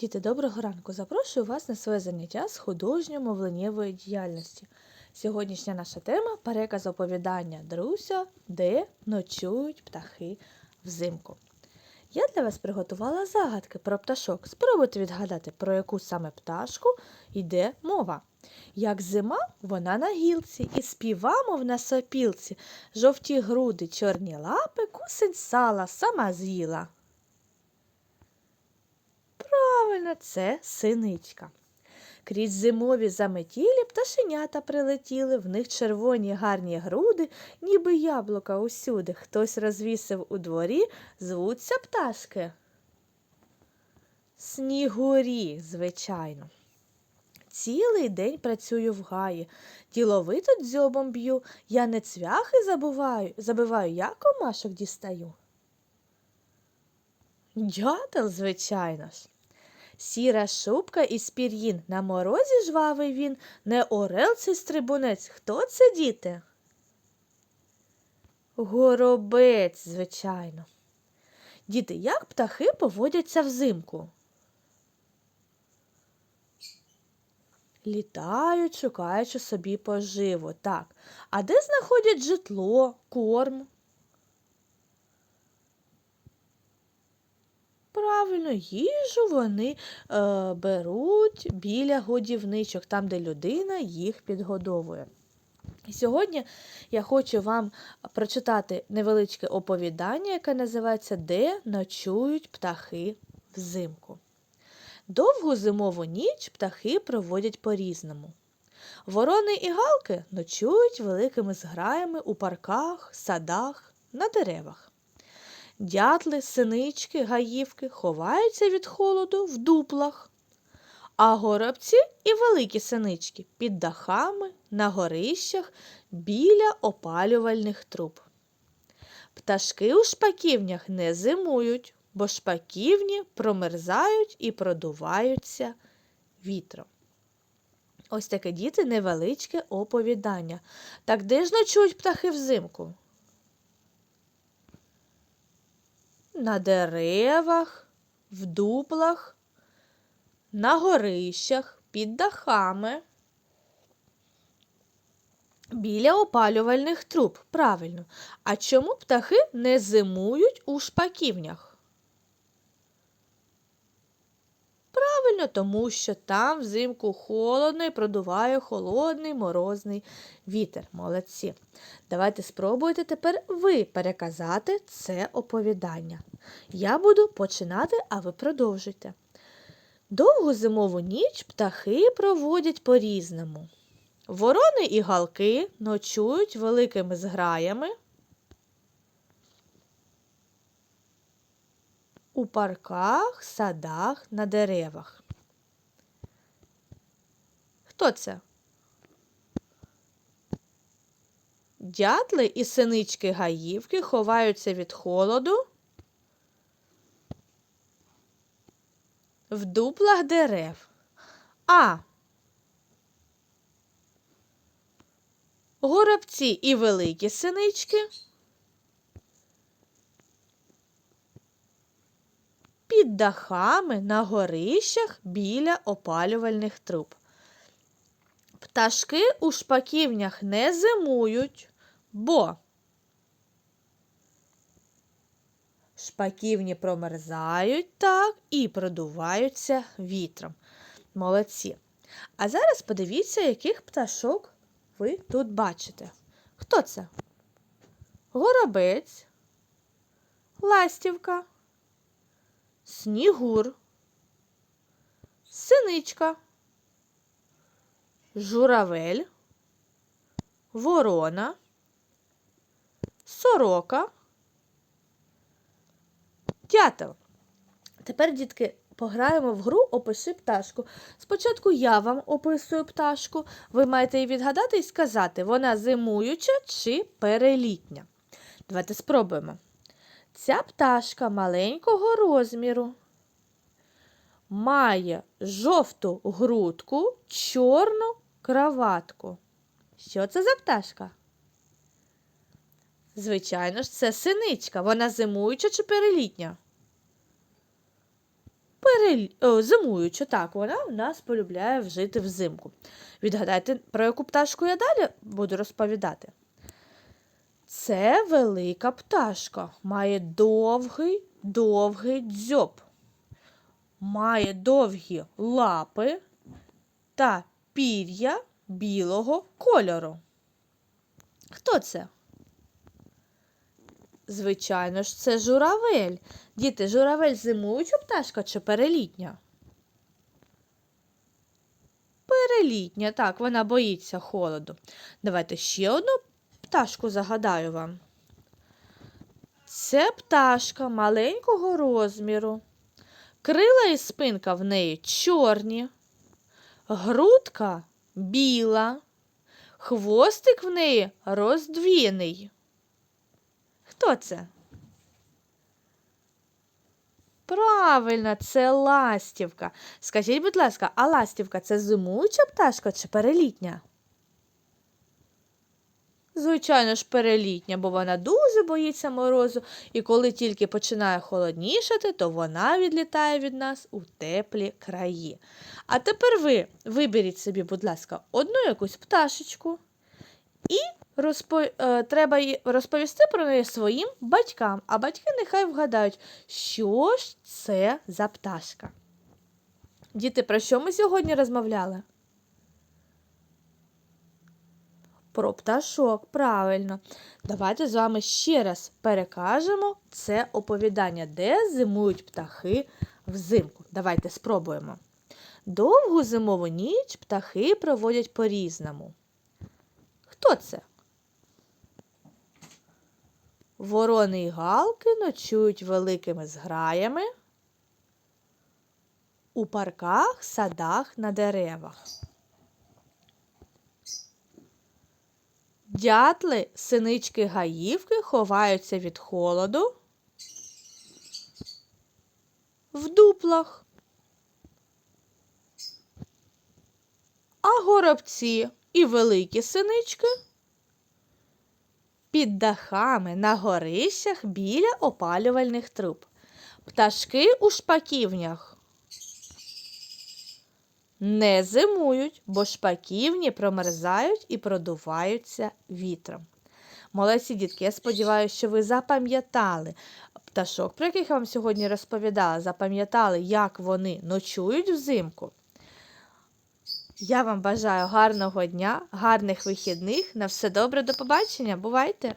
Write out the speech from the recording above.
Діти, доброго ранку! Запрошую вас на своє заняття з художньо-мовленнєвої діяльності. Сьогоднішня наша тема переказ оповідання Друся, де ночують птахи взимку. Я для вас приготувала загадки про пташок. Спробуйте відгадати, про яку саме пташку йде мова. Як зима, вона на гілці, і співа, мов на сопілці, жовті груди, чорні лапи, кусень сала сама з'їла. Правильно, це синичка. Крізь зимові заметілі пташенята прилетіли, в них червоні гарні груди, ніби яблука усюди. Хтось розвісив у дворі, звуться пташки. Снігурі, звичайно. Цілий день працюю в гаї, діловито дзьобом б'ю, я не цвяхи забуваю, забиваю, я комашок дістаю. Дятел, звичайно ж. Сіра шубка із пір'їн, на морозі жвавий він, не орел цей стрибунець. Хто це, діти? Горобець, звичайно. Діти, як птахи поводяться взимку? Літають, шукаючи собі поживу. Так. А де знаходять житло, корм? Правильно, їжу вони е, беруть біля годівничок, там, де людина їх підгодовує. Сьогодні я хочу вам прочитати невеличке оповідання, яке називається Де ночують птахи взимку. Довгу зимову ніч птахи проводять по-різному. Ворони і галки ночують великими зграями у парках, садах, на деревах. Дятли, синички, гаївки ховаються від холоду в дуплах, а горобці і великі синички під дахами, на горищах, біля опалювальних труб. Пташки у шпаківнях не зимують, бо шпаківні промерзають і продуваються вітром. Ось таке діти невеличке оповідання. Так де ж ночують птахи взимку? На деревах, в дуплах, на горищах, під дахами, біля опалювальних труб. Правильно. А чому птахи не зимують у шпаківнях? Правильно, тому що там взимку холодно і продуває холодний морозний вітер. Молодці. Давайте спробуйте тепер ви переказати це оповідання. Я буду починати, а ви продовжуйте. Довгу зимову ніч птахи проводять по-різному. Ворони і галки ночують великими зграями. У парках, садах, на деревах. Хто це? Дятли і синички гаївки ховаються від холоду в дуплах дерев. А. Горобці і великі синички. Під дахами на горищах біля опалювальних труб. Пташки у шпаківнях не зимують, бо Шпаківні промерзають так і продуваються вітром. Молодці. А зараз подивіться, яких пташок ви тут бачите. Хто це? Горобець, ластівка, снігур, синичка, журавель, ворона, сорока. Дятел. Тепер, дітки, пограємо в гру Опиши пташку. Спочатку я вам описую пташку. Ви маєте її відгадати і сказати, вона зимуюча чи перелітня. Давайте спробуємо. Ця пташка маленького розміру. Має жовту грудку, чорну краватку. Що це за пташка? Звичайно ж, це синичка. Вона зимуюча чи перелітня? перел... О, зимуюча, так, вона в нас полюбляє жити взимку. Відгадайте, про яку пташку я далі буду розповідати. Це велика пташка, має довгий, довгий дзьоб, має довгі лапи та пір'я білого кольору. Хто це? Звичайно ж, це журавель. Діти, журавель зимуюча пташка чи перелітня? Перелітня, так, вона боїться холоду. Давайте ще одну пташку загадаю вам. Це пташка маленького розміру. Крила і спинка в неї чорні, грудка біла, хвостик в неї роздвіний. Хто це? Правильно, це ластівка. Скажіть, будь ласка, а ластівка це зимуюча пташка чи перелітня? Звичайно ж, перелітня, бо вона дуже боїться морозу, і коли тільки починає холоднішати, то вона відлітає від нас у теплі краї. А тепер ви виберіть собі, будь ласка, одну якусь пташечку і розпо... е, треба розповісти про неї своїм батькам, а батьки нехай вгадають, що ж це за пташка. Діти, про що ми сьогодні розмовляли? Про пташок, правильно. Давайте з вами ще раз перекажемо це оповідання, де зимують птахи взимку. Давайте спробуємо. Довгу зимову ніч птахи проводять по-різному. Хто це? Ворони й галки ночують великими зграями у парках, садах, на деревах. Дятли, синички гаївки ховаються від холоду в дуплах. А горобці і великі синички під дахами на горищах біля опалювальних труб. Пташки у шпаківнях не зимують, бо шпаківні промерзають і продуваються вітром. Молодці дітки, я сподіваюся, що ви запам'ятали пташок, про яких я вам сьогодні розповідала, запам'ятали, як вони ночують взимку. Я вам бажаю гарного дня, гарних вихідних. На все добре, до побачення. Бувайте!